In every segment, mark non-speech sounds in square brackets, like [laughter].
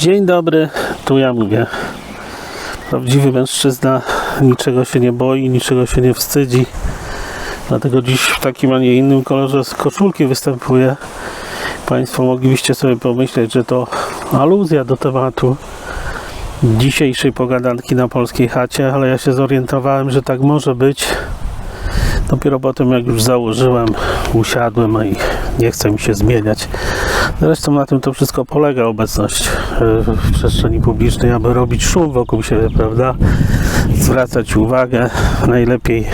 Dzień dobry, tu ja mówię. Prawdziwy mężczyzna niczego się nie boi, niczego się nie wstydzi. Dlatego dziś w takim, a nie innym kolorze z koszulki występuję. Państwo moglibyście sobie pomyśleć, że to aluzja do tematu dzisiejszej pogadanki na polskiej chacie, ale ja się zorientowałem, że tak może być. Dopiero potem, jak już założyłem, usiadłem i nie chce mi się zmieniać. Zresztą na tym to wszystko polega obecność e, w przestrzeni publicznej, aby robić szum wokół siebie, prawda? Zwracać uwagę, najlepiej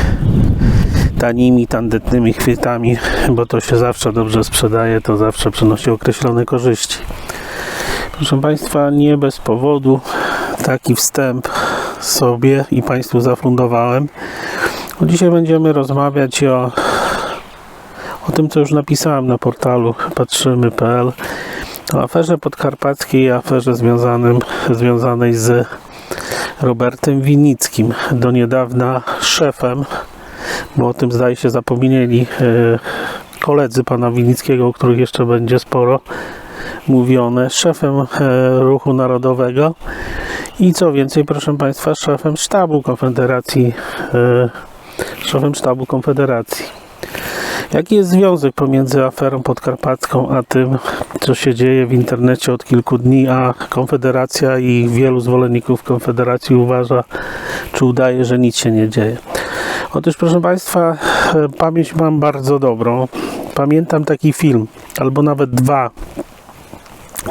tanimi, tandetnymi chwytami, bo to się zawsze dobrze sprzedaje, to zawsze przynosi określone korzyści. Proszę Państwa, nie bez powodu taki wstęp sobie i Państwu zafundowałem. Dzisiaj będziemy rozmawiać o, o tym, co już napisałem na portalu patrzymy.pl o aferze podkarpackiej i aferze związanym, związanej z Robertem Winickim, do niedawna szefem, bo o tym zdaje się zapomnieli e, koledzy pana Winickiego, o których jeszcze będzie sporo mówione, szefem e, ruchu narodowego i co więcej, proszę Państwa, szefem sztabu Konfederacji, e, szefem sztabu Konfederacji. Jaki jest związek pomiędzy aferą podkarpacką a tym, co się dzieje w internecie od kilku dni, a Konfederacja i wielu zwolenników Konfederacji uważa, czy udaje, że nic się nie dzieje? Otóż, proszę Państwa, e, pamięć mam bardzo dobrą. Pamiętam taki film, albo nawet dwa,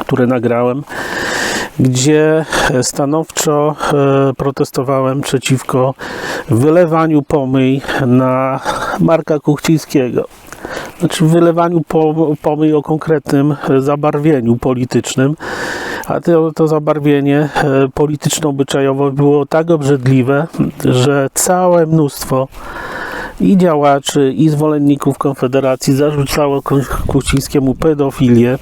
które nagrałem, gdzie stanowczo e, protestowałem przeciwko wylewaniu pomyj na Marka Kuchcińskiego. Znaczy wylewaniu po- pomyj o konkretnym e, zabarwieniu politycznym, a to, to zabarwienie e, polityczno-obyczajowe było tak obrzydliwe, że całe mnóstwo i działaczy, i zwolenników Konfederacji zarzucało Ku- Kuchcińskiemu pedofilię, e,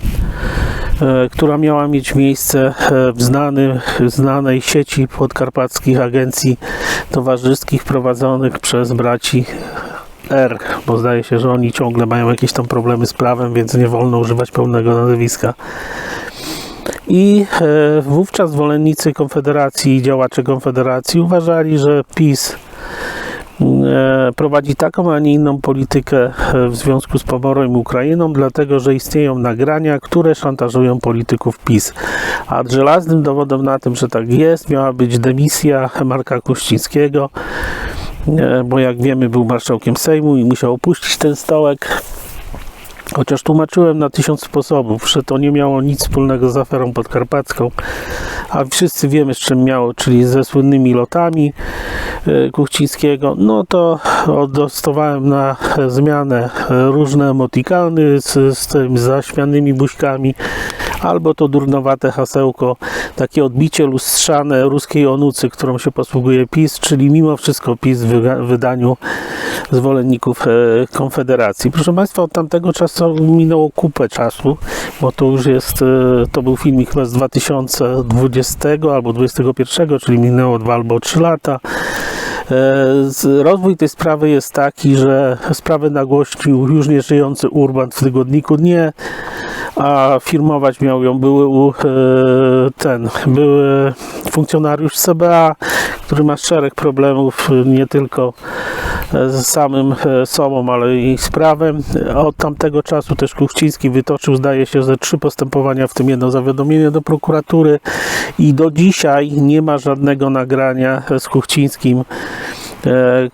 która miała mieć miejsce e, w znanym, znanej sieci podkarpackich agencji towarzyskich prowadzonych przez braci R, bo zdaje się, że oni ciągle mają jakieś tam problemy z prawem, więc nie wolno używać pełnego nazwiska. I e, wówczas zwolennicy Konfederacji i działacze Konfederacji uważali, że PiS e, prowadzi taką, a nie inną politykę e, w związku z poborem i Ukrainą, dlatego że istnieją nagrania, które szantażują polityków PiS. A żelaznym dowodem na tym, że tak jest, miała być dymisja Marka Kuścińskiego, e, bo jak wiemy był marszałkiem Sejmu i musiał opuścić ten stołek. Chociaż tłumaczyłem na tysiąc sposobów, że to nie miało nic wspólnego z aferą podkarpacką, a wszyscy wiemy z czym miało, czyli ze słynnymi lotami e, Kuchcińskiego, no to dostawałem na zmianę e, różne emotikany z, z tym zaśmianymi buźkami, albo to durnowate hasełko, takie odbicie lustrzane ruskiej onucy, którą się posługuje PiS, czyli mimo wszystko PiS w wydaniu zwolenników e, Konfederacji. Proszę Państwa, od tamtego czasu minęło kupę czasu, bo to już jest, e, to był filmik chyba z 2020 albo 2021, czyli minęło dwa albo trzy lata. E, Rozwój tej sprawy jest taki, że sprawę nagłośnił już nieżyjący Urban w tygodniku Nie, a firmować miał ją były ten, były funkcjonariusz CBA, który ma szereg problemów e, nie tylko e, z samym e, sobą, ale i z prawem. Od tamtego czasu też Kuchciński wytoczył, zdaje się, ze trzy postępowania, w tym jedno zawiadomienie do prokuratury i do dzisiaj nie ma żadnego nagrania z Kuchcińskim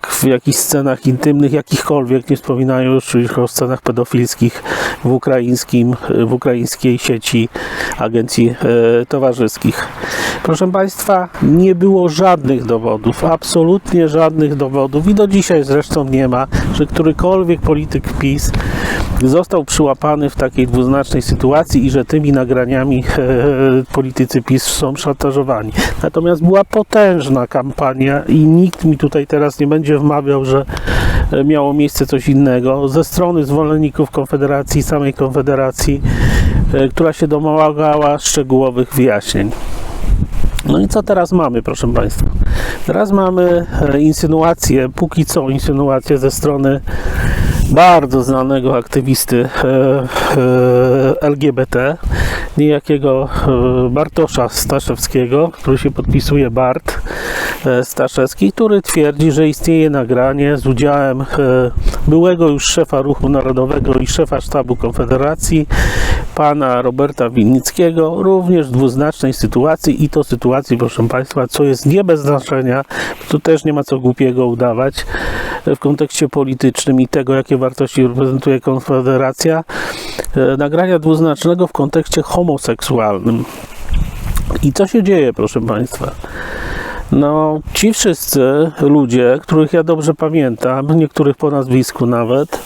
w jakichś scenach intymnych, jakichkolwiek, nie wspominają już już o scenach pedofilskich w ukraińskim, w ukraińskiej sieci agencji e, towarzyskich. Proszę Państwa, nie było żadnych dowodów, absolutnie żadnych dowodów i do dzisiaj zresztą nie ma, że którykolwiek polityk PiS został przyłapany w takiej dwuznacznej sytuacji i że tymi nagraniami [laughs] e, politycy PiS są szantażowani. Natomiast była potężna kampania i nikt mi tutaj teraz nie będzie wmawiał, że e, miało miejsce coś innego. Ze strony zwolenników Konfederacji, samej Konfederacji, e, która się domagała szczegółowych wyjaśnień. No i co teraz mamy, proszę Państwa? Teraz mamy insynuacje, póki co insynuacje ze strony bardzo znanego aktywisty e, e, LGBT, niejakiego e, Bartosza Staszewskiego, który się podpisuje Bart Staszewski, który twierdzi, że istnieje nagranie z udziałem byłego już szefa Ruchu Narodowego i szefa sztabu Konfederacji, pana Roberta Winnickiego, również dwuznacznej sytuacji i to sytuacji, proszę Państwa, co jest nie bez znaczenia, tu też nie ma co głupiego udawać e, w kontekście politycznym i tego, jakie wartości reprezentuje Konfederacja, e, nagrania dwuznacznego w kontekście homoseksualnym. I co się dzieje, proszę Państwa? No, ci wszyscy ludzie, których ja dobrze pamiętam, niektórych po nazwisku nawet,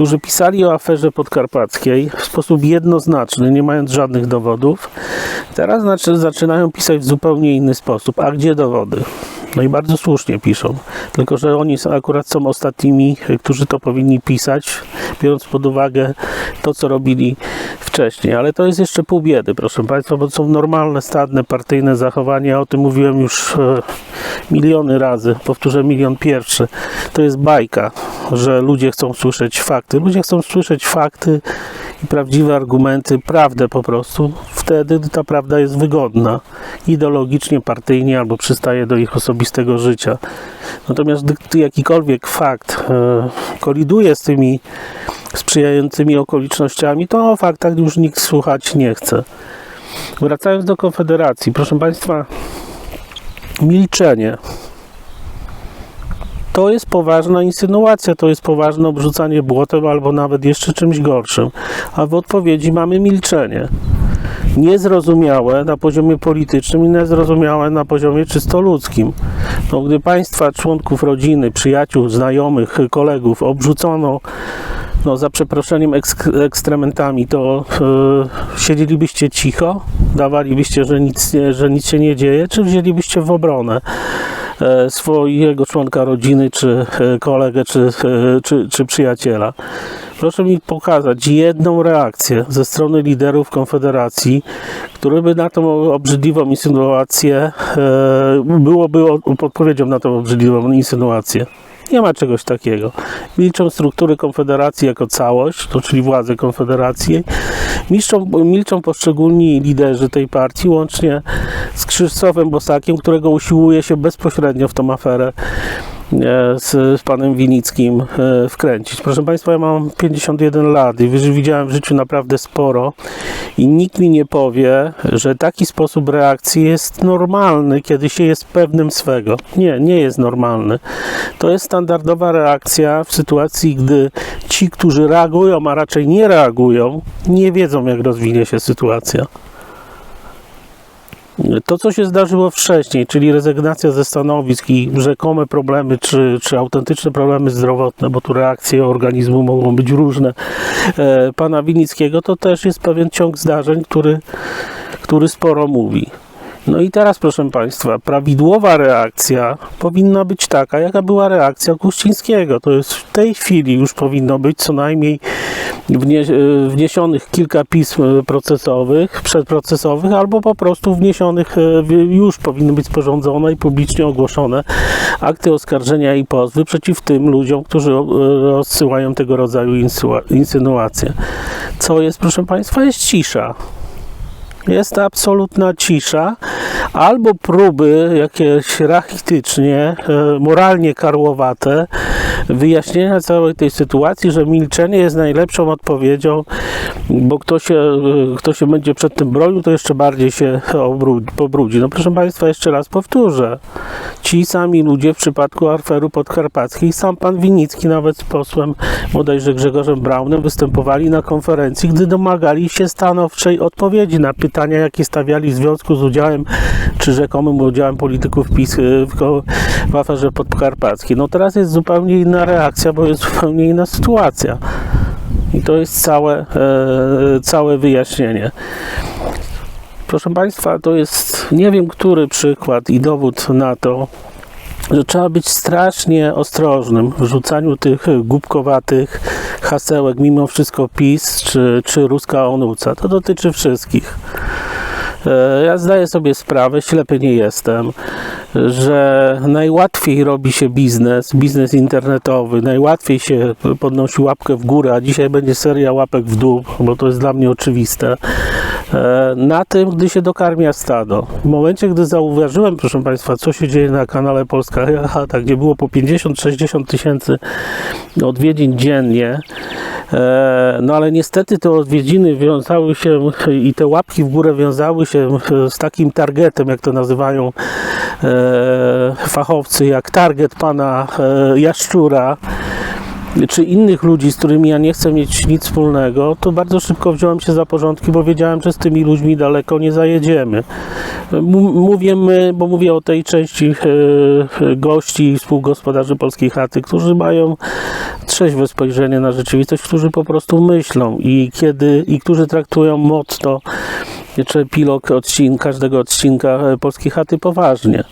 którzy pisali o aferze podkarpackiej w sposób jednoznaczny, nie mając żadnych dowodów, teraz znaczy, zaczynają pisać w zupełnie inny sposób. A gdzie dowody? No i bardzo słusznie piszą. Tylko, że oni akurat są ostatnimi, którzy to powinni pisać, biorąc pod uwagę to, co robili wcześniej. Ale to jest jeszcze pół biedy, proszę Państwa, bo to są normalne, stadne, partyjne zachowania. O tym mówiłem już e, miliony razy. Powtórzę milion pierwszy. To jest bajka, że ludzie chcą słyszeć fakty. Ludzie chcą słyszeć fakty i prawdziwe argumenty, prawdę po prostu. Wtedy ta prawda jest wygodna ideologicznie, partyjnie albo przystaje do ich osobistego życia. Natomiast gdy gdy jakikolwiek fakt e, koliduje z tymi sprzyjającymi okolicznościami, to o faktach już nikt słuchać nie chce. Wracając do Konfederacji, proszę Państwa, milczenie to jest poważna insynuacja, to jest poważne obrzucanie błotem albo nawet jeszcze czymś gorszym. A w odpowiedzi mamy milczenie. Niezrozumiałe na poziomie politycznym i niezrozumiałe na poziomie czysto ludzkim. No, gdy państwa, członków rodziny, przyjaciół, znajomych, kolegów obrzucono no, za przeproszeniem eksk- ekstrementami, to e, siedzielibyście cicho, dawalibyście, że nic, że nic się nie dzieje, czy wzięlibyście w obronę swojego członka rodziny, czy e, kolegę, czy, e, czy, czy przyjaciela. Proszę mi pokazać jedną reakcję ze strony liderów Konfederacji, który by na tą obrzydliwą insynuację e, byłoby o- podpowiedzią na tą obrzydliwą insynuację. Nie ma czegoś takiego. Milczą struktury Konfederacji jako całość, to czyli władze Konfederacji. Milczą, milczą poszczególni liderzy tej partii, łącznie z Krzysztofem Bosakiem, którego usiłuje się bezpośrednio w tą aferę z, z panem Winickim e, wkręcić. Proszę Państwa, ja mam 51 lat i wi- widziałem w życiu naprawdę sporo i nikt mi nie powie, że taki sposób reakcji jest normalny, kiedy się jest pewnym swego. Nie, nie jest normalny. To jest standardowa reakcja w sytuacji, gdy ci, którzy reagują, a raczej nie reagują, nie wiedzą, jak rozwinie się sytuacja. To, co się zdarzyło wcześniej, czyli rezygnacja ze stanowisk i rzekome problemy, czy, czy autentyczne problemy zdrowotne, bo tu reakcje organizmu mogą być różne, e, pana Winickiego, to też jest pewien ciąg zdarzeń, który, który sporo mówi. No i teraz, proszę Państwa, prawidłowa reakcja powinna być taka, jaka była reakcja Kuścińskiego. To jest w tej chwili już powinno być co najmniej e, wniesionych kilka pism procesowych, przedprocesowych, albo po prostu wniesionych, e, już powinny być sporządzone i publicznie ogłoszone akty oskarżenia i pozwy przeciw tym ludziom, którzy e, rozsyłają tego rodzaju insynuacje. Co jest, proszę Państwa, jest cisza. Jest absolutna cisza, albo próby jakieś rachitycznie, e, moralnie karłowate wyjaśnienia całej tej sytuacji, że milczenie jest najlepszą odpowiedzią, bo kto się, e, kto się będzie przed tym bronił, to jeszcze bardziej się obrudzi, pobrudzi. No proszę Państwa, jeszcze raz powtórzę. Ci sami ludzie w przypadku aferu podkarpackiej, sam pan Winicki nawet z posłem bodajże Grzegorzem Braunem występowali na konferencji, gdy domagali się stanowczej odpowiedzi na pytania, jakie stawiali w związku z udziałem czy rzekomym udziałem polityków PiS y, w, w aferze podkarpackiej. No teraz jest zupełnie inna reakcja, bo jest zupełnie inna sytuacja. I to jest całe, e, całe wyjaśnienie. Proszę Państwa, to jest nie wiem który przykład i dowód na to, że trzeba być strasznie ostrożnym w rzucaniu tych głupkowatych hasełek, mimo wszystko PiS czy, czy ruska onuca. To dotyczy wszystkich. E, Ja zdaję sobie sprawę, ślepy nie jestem, że najłatwiej robi się biznes, biznes internetowy, najłatwiej się podnosi łapkę w górę, a dzisiaj będzie seria łapek w dół, bo to jest dla mnie oczywiste, e, na tym, gdy się dokarmia stado. W momencie, gdy zauważyłem, proszę Państwa, co się dzieje na kanale Polska gdzie było po 50-60 tysięcy odwiedzin dziennie, no ale niestety te odwiedziny wiązały się i te łapki w górę wiązały się z takim targetem, jak to nazywają e, fachowcy, jak target pana e, Jaszczura, czy innych ludzi, z którymi ja nie chcę mieć nic wspólnego, to bardzo szybko wziąłem się za porządki, bo wiedziałem, że z tymi ludźmi daleko nie zajedziemy. Mówię my, bo mówię o tej części e, e, gości i współgospodarzy Polskiej Chaty, którzy mają trzeźwe spojrzenie na rzeczywistość, którzy po prostu myślą i kiedy i którzy traktują motto czy epilog odcinka, każdego odcinka e, Polskiej Chaty poważnie.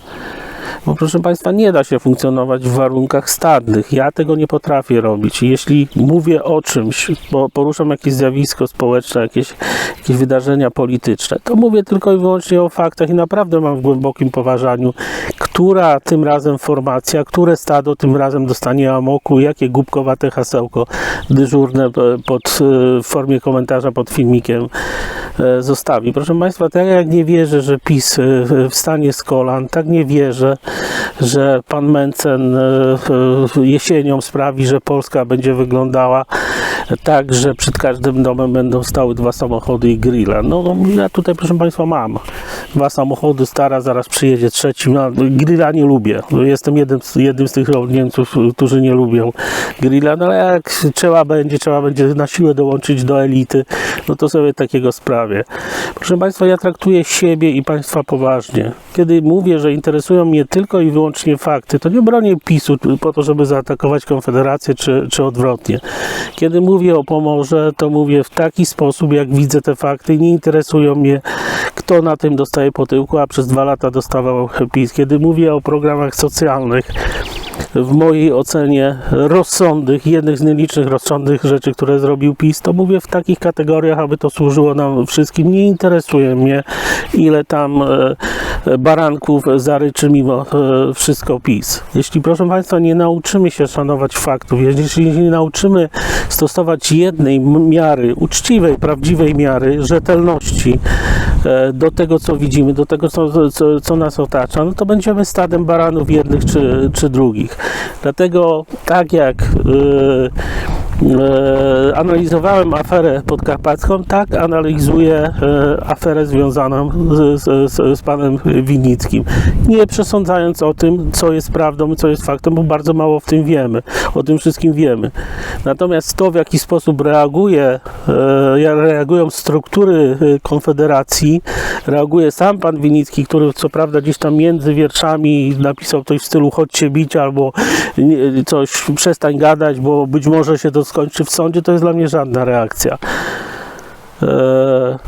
Bo proszę Państwa, nie da się funkcjonować w warunkach stadnych. Ja tego nie potrafię robić. Jeśli mówię o czymś, bo poruszam jakieś zjawisko społeczne, jakieś, jakieś wydarzenia polityczne, to mówię tylko i wyłącznie o faktach i naprawdę mam w głębokim poważaniu, która tym razem formacja, które stado tym razem dostanie amoku, jakie głupkowate hasełko dyżurne e, pod, e, w formie komentarza pod filmikiem e, zostawi. Proszę Państwa, tak jak nie wierzę, że PiS wstanie z kolan, tak nie wierzę, że pan Mencen e, e, jesienią sprawi, że Polska będzie wyglądała tak, że przed każdym domem będą stały dwa samochody i grilla. No, no ja tutaj, proszę Państwa, mam dwa samochody, stara, zaraz przyjedzie trzeci. No, grilla nie lubię. Jestem jednym z, jednym z tych Niemców, którzy nie lubią grilla, no ale jak trzeba będzie, trzeba będzie na siłę dołączyć do elity, no to sobie takiego sprawię. Proszę Państwa, ja traktuję siebie i Państwa poważnie. Kiedy mówię, że interesują mnie tylko i wyłącznie fakty, to nie bronię PiSu po to, żeby zaatakować Konfederację, czy, czy odwrotnie. Kiedy mówię o Pomorze, to mówię w taki sposób, jak widzę te fakty nie interesują mnie, kto na tym dostaje po tyłku, a przez dwa lata dostawał PiS. Kiedy mówię o programach socjalnych, w mojej ocenie rozsądnych, jednych z nielicznych rozsądnych rzeczy, które zrobił PiS, to mówię w takich kategoriach, aby to służyło nam wszystkim. Nie interesuje mnie, ile tam e, baranków zaryczy mimo e, wszystko PiS. Jeśli, proszę Państwa, nie nauczymy się szanować faktów, jeśli nie nauczymy stosować jednej miary, uczciwej, prawdziwej miary, rzetelności do tego, co widzimy, do tego, co, co, co nas otacza, no to będziemy stadem baranów jednych czy, czy drugich. Dlatego tak jak e, e, analizowałem aferę podkarpacką, tak analizuję e, aferę związaną z, z, z, panem Winnickim. Nie przesądzając o tym, co jest prawdą, co jest faktem, bo bardzo mało w tym wiemy. O tym wszystkim wiemy. Natomiast to, w jaki sposób reaguje, e, reagują struktury e, Konfederacji, reaguje sam pan Winnicki, który co prawda gdzieś tam między wierszami napisał coś w stylu chodźcie bić albo coś przestań gadać, bo być może się to skończy w sądzie, to jest dla mnie żadna reakcja. E,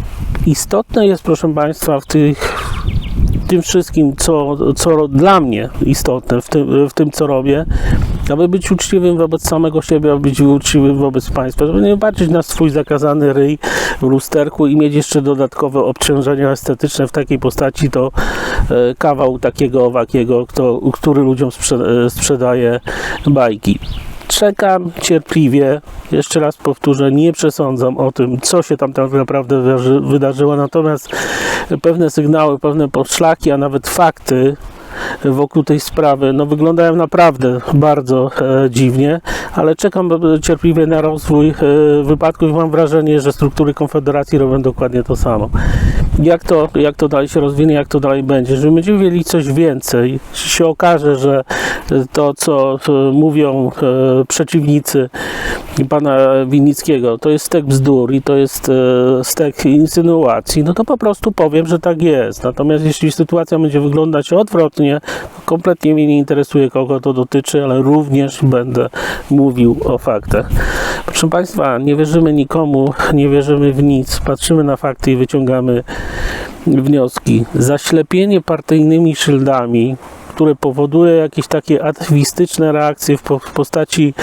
istotne jest, proszę Państwa, w tych tym wszystkim, co, co dla mnie istotne w tym, w tym, co robię, aby być uczciwym wobec samego siebie, aby być uczciwym wobec państwa, żeby nie patrzeć na swój zakazany ryj w lusterku i mieć jeszcze dodatkowe obciążenia estetyczne w takiej postaci, to e, kawał takiego owakiego, kto, który ludziom sprze, e, sprzedaje bajki. Czekam cierpliwie, jeszcze raz powtórzę, nie przesądzam o tym, co się tam tak naprawdę wydarzy- wydarzyło, natomiast pewne sygnały, pewne poszlaki, a nawet fakty wokół tej sprawy no, wyglądają naprawdę bardzo e, dziwnie, ale czekam e, cierpliwie na rozwój e, wypadków i mam wrażenie, że struktury Konfederacji robią dokładnie to samo. Jak to, jak to dalej się rozwinie, jak to dalej będzie, że będziemy mieli coś więcej, się okaże, że e, to, co e, mówią e, przeciwnicy pana Winnickiego, to jest stek bzdur i to jest e, stek insynuacji, no to po prostu powiem, że tak jest. Natomiast jeśli sytuacja będzie wyglądać odwrotnie, to kompletnie mnie nie interesuje, kogo to dotyczy, ale również będę mówił o faktach. Proszę Państwa, nie wierzymy nikomu, nie wierzymy w nic, patrzymy na fakty i wyciągamy wnioski. Zaślepienie partyjnymi szyldami które powoduje jakieś takie atawistyczne reakcje w, po, w postaci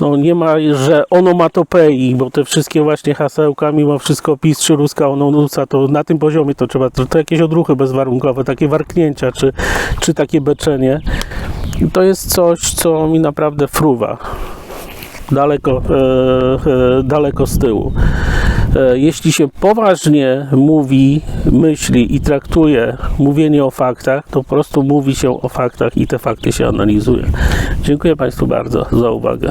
no nie ma, że onomatopei, bo te wszystkie właśnie hasełka, mimo wszystko PiS czy ruska ononuca, to na tym poziomie to trzeba, to, to jakieś odruchy bezwarunkowe, takie warknięcia, czy, czy takie beczenie. To jest coś, co mi naprawdę fruwa daleko, e, e, daleko z tyłu. E, Jeśli się poważnie mówi, myśli i traktuje mówienie o faktach, to po prostu mówi się o faktach i te fakty się analizuje. Dziękuję Państwu bardzo za uwagę.